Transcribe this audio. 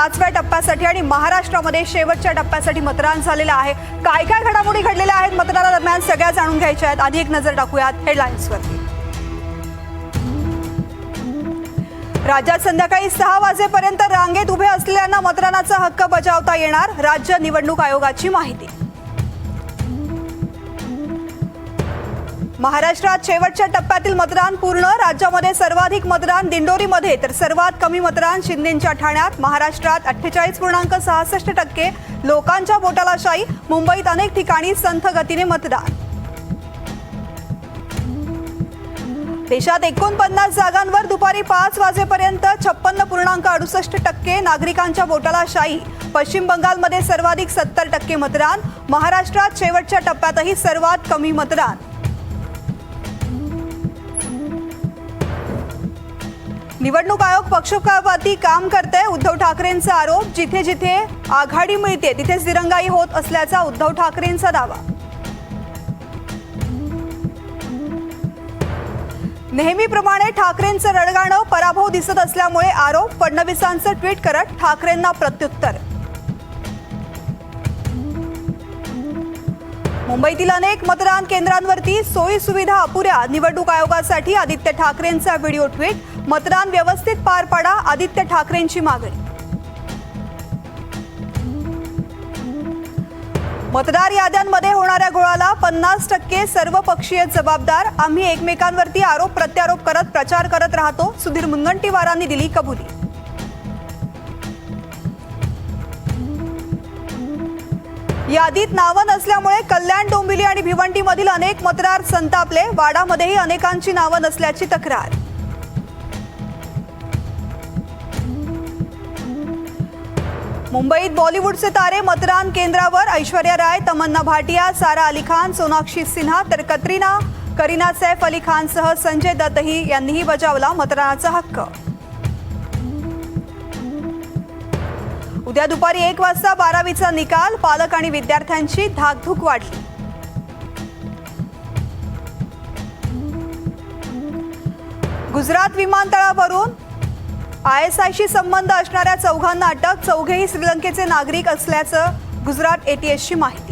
पाचव्या टप्प्यासाठी आणि महाराष्ट्रामध्ये शेवटच्या टप्प्यासाठी मतदान झालेलं आहे. काय काय घडामोडी घडलेल्या आहेत? मतदानादरम्यान सगळ्या जाणून घ्यायच्या आहेत. आधी एक नजर टाकूयात हेडलाईन्सवरती. राज्यात संध्याकाळी सहा वाजेपर्यंत रांगेत उभे असलेल्यांना मतदानाचा हक्क बजावता येणार. राज्य निवडणूक आयोगाची माहिती. महाराष्ट्रात शेवटच्या टप्प्यातील मतदान पूर्ण राज्यामध्ये सर्वाधिक मतदान दिंडोरीमध्ये तर सर्वात कमी मतदान शिंदेच्या ठाण्यात. महाराष्ट्रात अठ्ठेचाळीस पूर्णांक सहासष्ट टक्के लोकांच्या बोटाला शाई. मुंबईत अनेक ठिकाणी संथ गतीने मतदान. देशात एकोणपन्नास जागांवर दुपारी पाच वाजेपर्यंत छप्पन्न पूर्णांक अडुसष्ट टक्के नागरिकांच्या बोटाला शाई. पश्चिम बंगालमध्ये सर्वाधिक सत्तर टक्के मतदान. महाराष्ट्रात शेवटच्या टप्प्यातही सर्वात कमी मतदान. निवडणूक आयोग पक्षपाती काम करते उद्धव ठाकरेंचा आरोप जिथे जिथे आघाडी मिळते तिथेच दिरंगाई होत असल्याचा उद्धव ठाकरेंचा दावा. नेहमीप्रमाणे ठाकरेंचं रडगाणं पराभव दिसत असल्यामुळे आरोप फडणवीसांचं ट्विट करत ठाकरेंना प्रत्युत्तर. मुंबईतील अनेक मतदान केंद्रांवरती सोयी सुविधा अपुऱ्या. निवडणूक आयोगासाठी आदित्य ठाकरेंचा व्हिडिओ ट्विट. मतदान व्यवस्थित पार पाडा आदित्य ठाकरेंची मागणी. मतदार याद्यांमध्ये होणाऱ्या घोळाला पन्नास टक्के सर्वपक्षीय जबाबदार. आम्ही एकमेकांवरती आरोप प्रत्यारोप करत प्रचार करत राहतो. सुधीर मुनगंटीवारांनी दिली कबुली. यादीत नावं नसल्यामुळे कल्याण डोंबिवली आणि भिवंडीमधील अनेक मतदार संतापले. वाडामध्येही अनेकांची नावं नसल्याची तक्रार. मुंबईत बॉलिवूडचे तारे मतदान केंद्रावर. ऐश्वर्या राय तमन्ना भाटिया सारा अली खान सोनाक्षी सिन्हा तर कतरिना करीना सैफ अली खानसह संजय दत्तही यांनीही बजावला मतदानाचा हक्क. उद्या दुपारी एक वाजता बारावीचा निकाल पालक आणि विद्यार्थ्यांची धाकधूक वाढली. गुजरात विमानतळावरून आय एस आयशी संबंध असणाऱ्या चौघांना अटक चौघेही श्रीलंकेचे नागरिक असल्याचं गुजरात एटीएसची माहिती